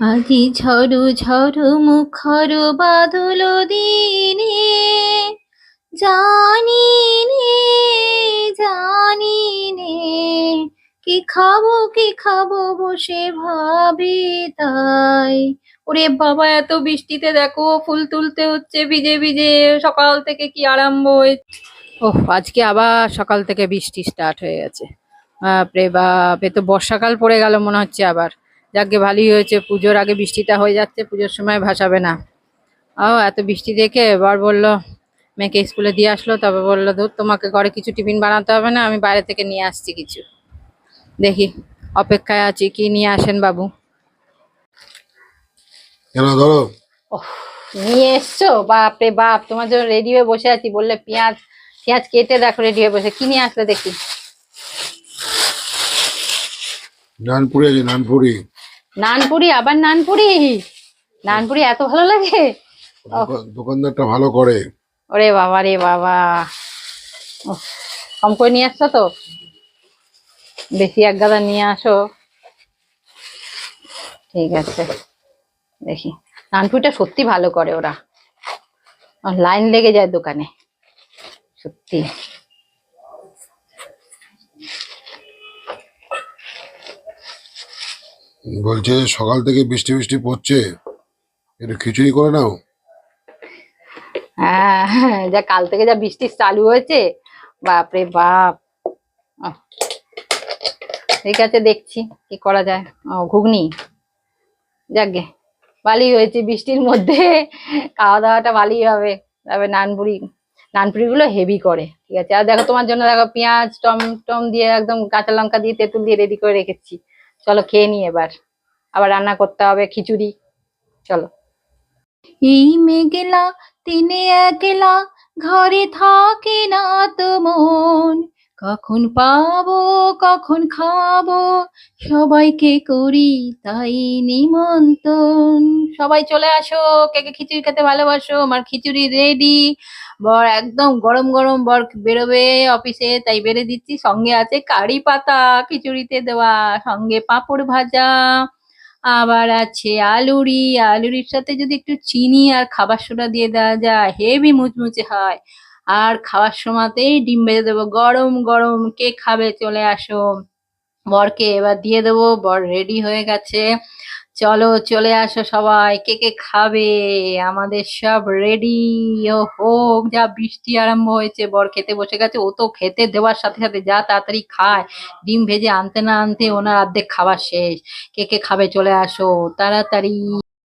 আজি ঝড়ু ঝড়ু মুখর বাদল দিনে জানি নে জানি নে কি খাব কি খাব বসে ভাবি তাই। ওরে বাবা, এত বৃষ্টিতে দেখো, ফুল তুলতে হচ্ছে, ভিজে ভিজে, সকাল থেকে কি আরম্ভ হয়েছে? ওহ, আজকে আবার সকাল থেকে বৃষ্টি স্টার্ট হয়ে গেছে। বাপরে বাপ, এ তো বর্ষাকাল পড়ে গেল মনে হচ্ছে আবার। যাকে ভালোই হয়েছে পুজোর আগে বৃষ্টিটা হয়ে যাচ্ছে পুজোর সময় ভাসাবে না। ও এত বৃষ্টি দেখে এবার বলল মেয়েকে স্কুলে দিয়ে আসলো। তবে বলল ধর তোমাকে ঘরে কিছু টিফিন বানাতে হবে না আমি বাইরে থেকে নিয়ে আসছি কিছু। দেখি অপেক্ষায় আছি কি নিয়ে আসেন বাবু? ধরো? নিয়ে এসছো? বাপরে বাপ তোমার জন্য রেডি হয়ে বসে আছি বললে পেঁয়াজ পেঁয়াজ কেটে দেখো রেডি হয়ে বসে কি নিয়ে আসলে দেখি। নানপুরি আছে নানপুরি। নানপুরি আবার নানপুরি? নানপুরি এত ভালো লাগে? দোকানদারটা ভালো করে। ওরে বাবা রে বাবা। কম করে নিয়ে আসছো তো? বেশি এক গাদা নিয়ে আসো। ঠিক আছে দেখি। নানপুরিটা সত্যি ভালো করে ওরা। লাইন লেগে যায় দোকানে। সত্যি। বলছে সকাল থেকে বৃষ্টি বৃষ্টি পড়ছে একটু খিচুড়ি করে নাও। হ্যাঁ হ্যাঁ, যা কাল থেকে যা বৃষ্টি চালু হয়েছে বাপরে বাপ। ঠিক আছে দেখছি কি করা যায়। ও ঘুগনি। যাকগে ভালোই হয়েছে বৃষ্টির মধ্যে খাওয়া দাওয়াটা ভালোই হবে। তবে নানপুরি নানপুরি গুলো হেভি করে ঠিক আছে। আর দেখো তোমার জন্য দেখো পেঁয়াজ টম টম দিয়ে একদম কাঁচা লঙ্কা দিয়ে তেঁতুল দিয়ে রেডি করে রেখেছি। চলো খেয়ে নি এবার। আবার রান্না করতে হবে খিচুড়ি। চলো। এই মেঘেলা তিনে একলা, ঘরে থাকে না তো মন। কখন পাবো, কখন খাব, সবাইকে করি তাই নিমন্ত্রণ। সবাই চলে আসো, কে কে খিচুড়ি খেতে ভালোবাসো, আমার খিচুড়ি রেডি বর একদম গরম গরম বর বেরোবে অফিসে তাই বেড়ে দিচ্ছি। সঙ্গে আছে কারি পাতা খিচুড়িতে দেওয়া, সঙ্গে পাঁপড় ভাজা, আবার আছে আলুরি। আলুরির সাথে যদি একটু চিনি আর খাবার সোডা দিয়ে দেওয়া যায়, হেভি মুচমুচে হয়। আর খাওয়ার সময়তেই ডিম ভেজে দেবো। গরম গরম কে খাবে চলে আসো। বরকে এবার দিয়ে দেবো। বর রেডি হয়ে গেছে। চলো, চলে আসো সবাই। কে কে খাবে? আমাদের সব রেডি ও হোক যা বৃষ্টি আরম্ভ হয়েছে। বর খেতে বসে গেছে। ও তো খেতে দেওয়ার সাথে সাথে যা তাড়াতাড়ি খায়। ডিম ভেজে আনতে না আনতে ওনার অর্ধেক খাবার শেষ। কে কে খাবে? চলে আসো। তাড়াতাড়ি।